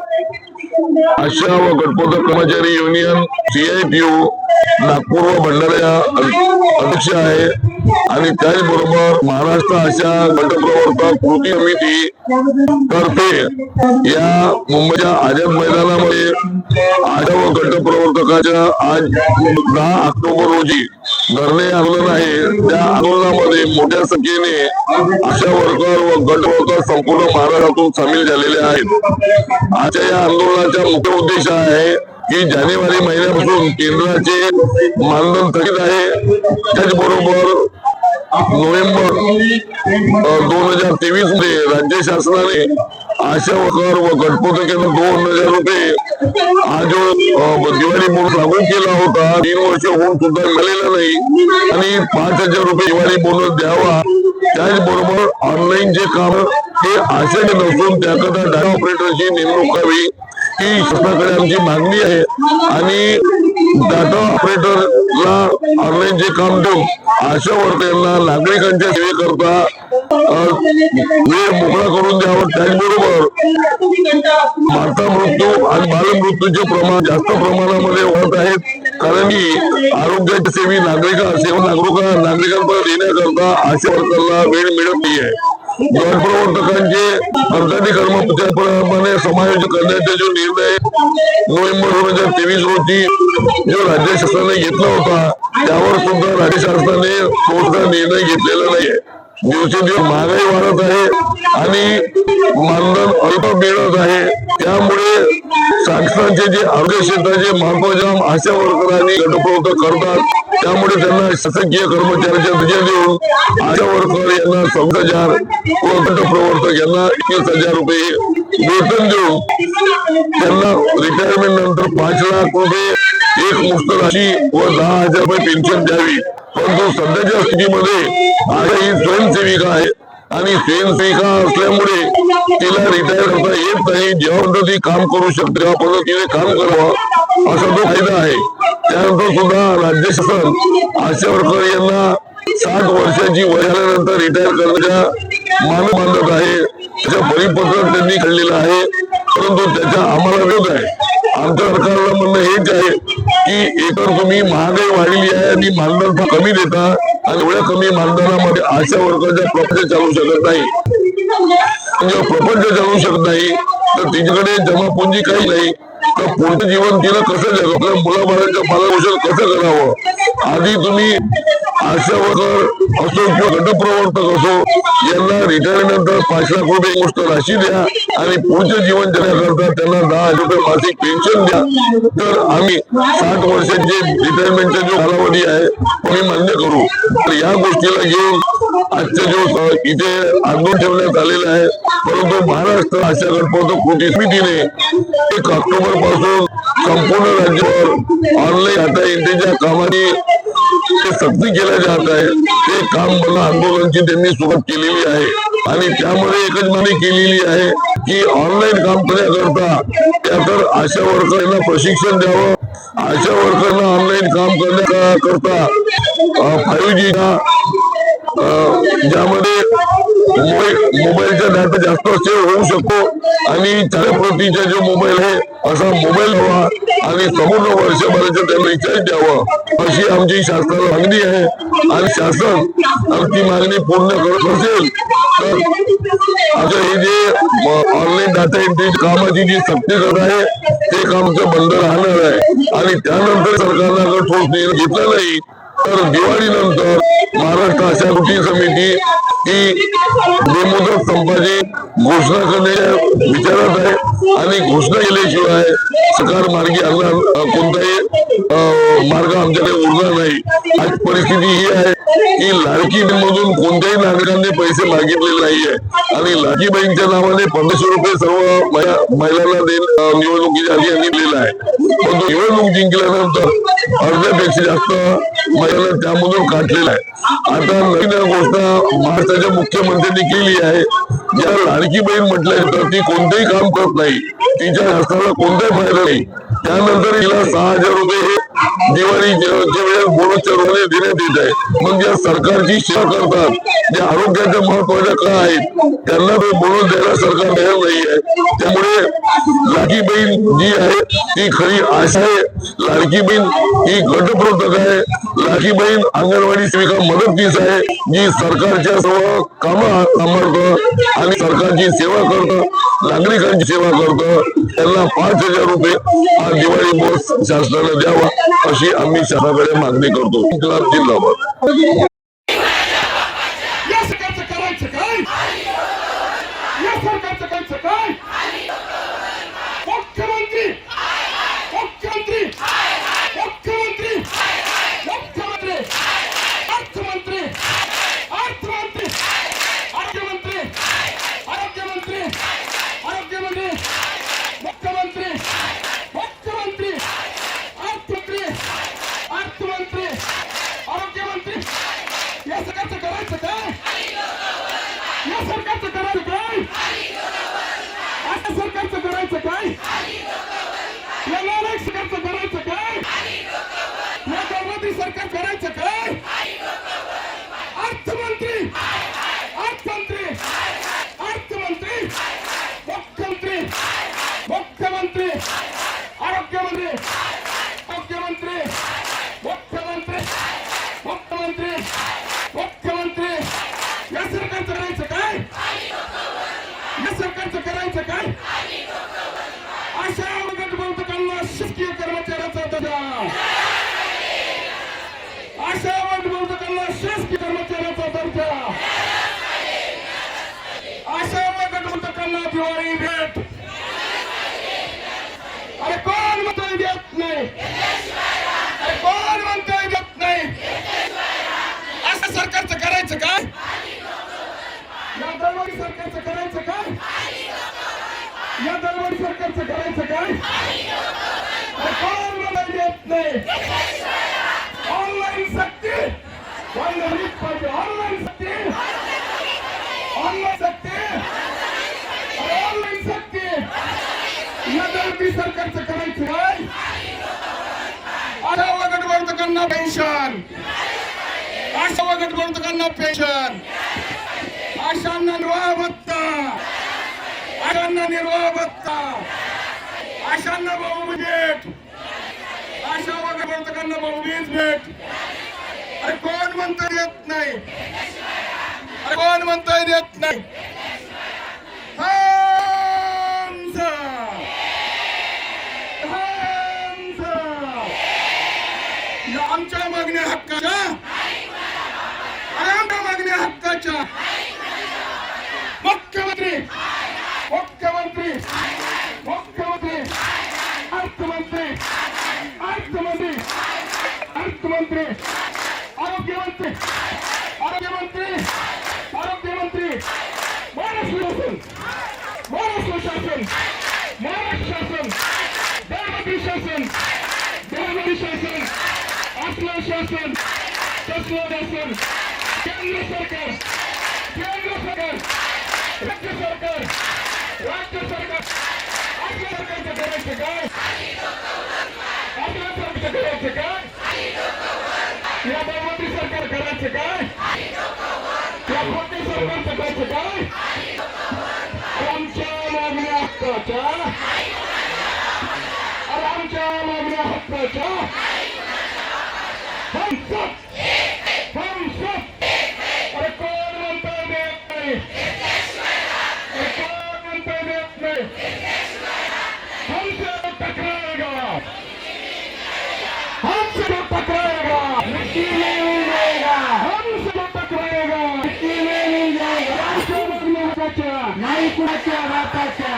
आशा व गटपोदक कर्मचारी युनियन सीआयपीयू नागपूर व भंडारा अध्यक्ष आहे. आणि त्याचबरोबर महाराष्ट्र आशा गटप्रवर्तक कृती समिती तर्फे या मुंबईच्या आझाद मैदानामध्ये आशा व गटप्रवर्तकाच्या आज दहा ऑक्टोबर रोजी धरणे आंदोलन आहे. त्या आंदोलनामध्ये मोठ्या संख्येने आशा वर्कर व गट वर्कर संपूर्ण महाराष्ट्रातून सामील झालेले आहेत. आजच्या या आंदोलनाचा मुख्य उद्देश आहे की जानेवारी महिन्यापासून केंद्राचे मानधन थकीत आहे. त्याचबरोबर नोव्हेंबर दोन हजार तेवीसमध्ये राज्य शासनाने आशा वर्कर व गटपोतक दोन हजार रुपये हा जो दिवाळी बोनस लागू केला होता तीन वर्ष होऊन सुद्धा मिळालेला नाही. आणि पाच हजार रुपये दिवाळी बोनस द्यावा त्याचबरोबर ऑनलाईन जे काम हे आशेने नसून त्याकरता डाटा ऑपरेटरची नेमणूक करावी ही शासनाकडे आमची मागणी आहे. आणि डाटा ऑपरेटर ऑनलाईन जे काम देऊन आशा वर्करांना नागरिकांच्या सेवेकरता करता वेळ मोकळा करून द्यावा. त्याचबरोबर माता मृत्यू आणि बालमृत्यूचे प्रमाण जास्त प्रमाणामध्ये वाढत आहेत. कारण की आरोग्याच्या सेवी नागरिक सेवा नागरिक नागरिकांपर्यंत येण्याकरता आशा वर्करला वेळ मिळत नाही आहे गटप्रवर्तकांचे कंत्राटी कर्मप्रमाणे समायोजित करण्याचा जो निर्णय नोव्हेंबर दोन हजार तेवीस रोजी जो राज्य शासनाने घेतला होता त्यावर सुद्धा राज्य शासनाने कोणता निर्णय घेतलेला नाहीये. दिवसेंदिवस महागाई वाढत आहे आणि मानधन अल्प मिळत आहे. त्यामुळे शासनाचे जे आरोग्य क्षेत्राचे महत्वजाम आशा वर्करांनी गटप्रवृत्त करतात त्यामुळे त्यांना शासकीय कर्मचाऱ्यांच्या दर्जा देऊन आशा वर्कर यांना सव्वीस हजार व गटप्रवर्तक यांना एकवीस हजार रुपये वेतन देऊन त्यांना रिटायरमेंट नंतर पाच लाख रुपये एक मुक्त राशी व दहा हजार रुपये पेन्शन द्यावी. परंतु सध्याच्या स्थितीमध्ये माझ्या ही स्वयंसेविका आहे. आणि स्वयंसेविका असल्यामुळे तिला रिटायर करता येत नाही. जेव्हा ती काम करू शकते तेव्हा तिने काम करावं असा तो फायदा आहे त्यानंतर सुद्धा राज्य शासन आशा वर्कर यांना साठ वर्षाची वय झाल्यानंतर रिटायर करण्याच्या मान बांधत आहे. त्याच्या परिपत्रक त्यांनी काढलेलं आहे. परंतु त्याचा आम्हाला विरोध आहे. आमच्या सरकारला म्हणणं हेच आहे की एकतर तुम्ही महागाई वाढली आहे आणि मानधन कमी देता आणि एवढ्या कमी मानधनामध्ये आशा वर्गाचा प्रपंच चालू शकत नाही जेव्हा प्रपंच चालू शकत नाही तर तिच्याकडे जमापुंजी काही नाही तर पुढचं जीवन तिला कसं जग आपल्या मुलाबाळांचं पालन कसं करावं? आधी तुम्ही आशा वर्कर असो किंवा गटप्रवर्तक असो यांना रिटायरमेंट नंतर पाच लाख रुपये गोष्ट राशी द्या आणि पुढचं जीवन जगण्याकरता त्यांना दहा हजार रुपये मासिक पेन्शन द्या. तर आम्ही साठ वर्षाचे रिटायरमेंटचा जो कालावधी आहे तो आम्ही मान्य करू. तर या गोष्टीला घेऊन आजच्या दिवस इथे आंदोलन ठेवण्यात आलेलं आहे. परंतु महाराष्ट्र आशा गटप्रवर्तक कृती समितीने एक ऑक्टोबरपासून संपूर्ण राज्यावर ऑनलाईन आता इंडियाच्या कामाने ते सक्ती केल्या जात आहे ते काम मला आंदोलनाची त्यांनी सुरुवात केलेली आहे. आणि त्यामध्ये एकच मागणी केलेली आहे की ऑनलाईन काम करण्याकरता त्या तर आशा वर्करांना प्रशिक्षण द्यावं. आशा वर्करना ऑनलाईन काम करण्याकरता फाईव्ह जी ज्यामध्ये मोबाईलचा डाटा जास्त सेव्ह होऊ शकतो आणि चार प्रतीचा जो मोबाईल आहे असा मोबाईल व्हावा आणि संपूर्ण वर्षभराचं त्यांना रिचार्ज द्यावं अशी आमची शासनाला मागणी आहे. आणि शासन आमची मागणी पूर्ण करत असेल तर आता हे जे ऑनलाईन डाटा एंट्री कामाची जी सक्ती करत आहे ते काम बंद राहणार आहे. आणि त्यानंतर सरकारनं जर ठोस निर्णय घेतला नाही तर दिवाळीनंतर महाराष्ट्र अशा कृती समिती ही बेमुदत संपाची घोषणा करण्याच्या विचारात आहे आणि घोषणा केल्याशिवाय सकार मार्गी आणणार कोणताही मार्ग आमच्याकडे उरला नाही. आज परिस्थिती ही आहे की लाडकी मधून कोणत्याही नागरिकांनी पैसे मागितले नाहीये. आणि लाडकी बहीणच्या नावाने पंधराशे रुपये सर्व महिलांना निवडणुकीच्या आधी यांनी दिलेला आहे. परंतु निवडणूक जिंकल्यानंतर अर्ध्यापेक्षा जास्त महिलांना त्यामधून काढलेला आहे. आता नवीन घोषणा महाराष्ट्राच्या मुख्यमंत्र्यांनी केली आहे. ज्या लाडकी बहीण म्हटलं तर ती कोणतेही काम करत नाही. तिच्या हस्ताला कोणताही फायदा नाही. त्यानंतर हिला सहा हजार रुपये हे दिवाळी जे वेळेस रुग्ण देण्यात येत आहे मग ज्या सरकारची सेवा करतात. जे आरोग्याच्या महत्त्वाच्या का आहेत त्यांना तो बोलून द्यायला सरकार तयार नाही आहे. त्यामुळे लाडकी बहीण जी आहे ती खरी आशा आहे. लाडकी बहीण ही गटप्रवर्तक आहे. लाडकी बहीण अंगणवाडी सेविका मदतनीस आहे जी सरकारच्या सर्व कामं सांभाळत आणि सरकारची सेवा करत नागरिकांची सेवा करत. त्यांना पाच हजार रुपये हा दिवाळी बोस शासनाला द्यावा. अशी आम्ही शहराकडे मागणी करतो. इन्कलाब जिंदाबाद या सरकारचं करायचं काय या सरकारचं करायचं काय मुख्यमंत्री मुख्यमंत्री मुख्यमंत्री मुख्यमंत्री अर्थमंत्री अर्थमंत्री आरोग्यमंत्री आरोग्यमंत्री आरोग्यमंत्री मुख्यमंत्री मुख्यमंत्री अर्थमंत्री अर्थमंत्री आरोग्यमंत्री या सरकारचं करायचं काय या सरकारचं करायचं काय आता सरकारचं करायचं काय या नालायक सरकारचं करायचं काय या गौरवती सरकार करायचं काय अर्थमंत्री अर्थमंत्री अर्थमंत्री मुख्यमंत्री मुख्यमंत्री आरोग्यमंत्री आरोग्यमंत्री मुख्यमंत्री मुख्यमंत्री मुख्यमंत्री या सरकारचं करायचं काय या सरकारचं करायचं काय अशा गटबंधकांना शासकीय कर्मचाऱ्याचा दर्जा अशा गटबंधकांना शासकीय कर्मचाऱ्याचा दर्जा अशा गटबंधकांना दिवाळी भेट अरे कोण म्हणतोय देत नाही अरे कोण म्हणतोय देत नाही असं सरकारचं करायचं काय या दरबारी सरकारचं करायचं काय? या दरबारी सरकारचं करायचं काय? अरे नाही ऑनलाईन सक्ती? ऑनलाईन पाहिजे. ऑनलाईन सक्ती? ऑनलाईन सक्ती? ऑनलाईन सक्ती? या दरबारी सरकारचं करायचं काय? अशा गटवर्तकांना पेन्शन अशा गटवर्तकांना पेन्शन आशांना निर्वाह भत्ता आशांना निर्वाह भत्ता आशांना बहुबीज भेट. आशा वर्तकांना बहुबीज भेट. अरे कोण म्हणता येत नाही? अरे कोण म्हणतोय येत नाही? आमच्या मागण्या हक्काच्या? आमच्या मागण्या हक्काच्या? अर्थमंत्री आरोग्यमंत्री आरोग्यमंत्री आरोग्यमंत्री महाराष्ट्र शासन महाराष्ट्र शासन महाराष्ट्र शासन देवगिरी शासन देवगिरी शासन असलं शासन तसलं शासन केंद्र सरकार केंद्र सरकार राज्य सरकार राज्य सरकार आपल्या सरकारचं करायचं काय आपल्या सरकारचं करायचं काय या बहुमती सरकार करायचं काय? या खोटे सरकारचं करायचं काय? आमच्या मागण्या हक्काच्या? आमच्या मागण्या हक्काच्या? கொடுத்த வாக்காச்சா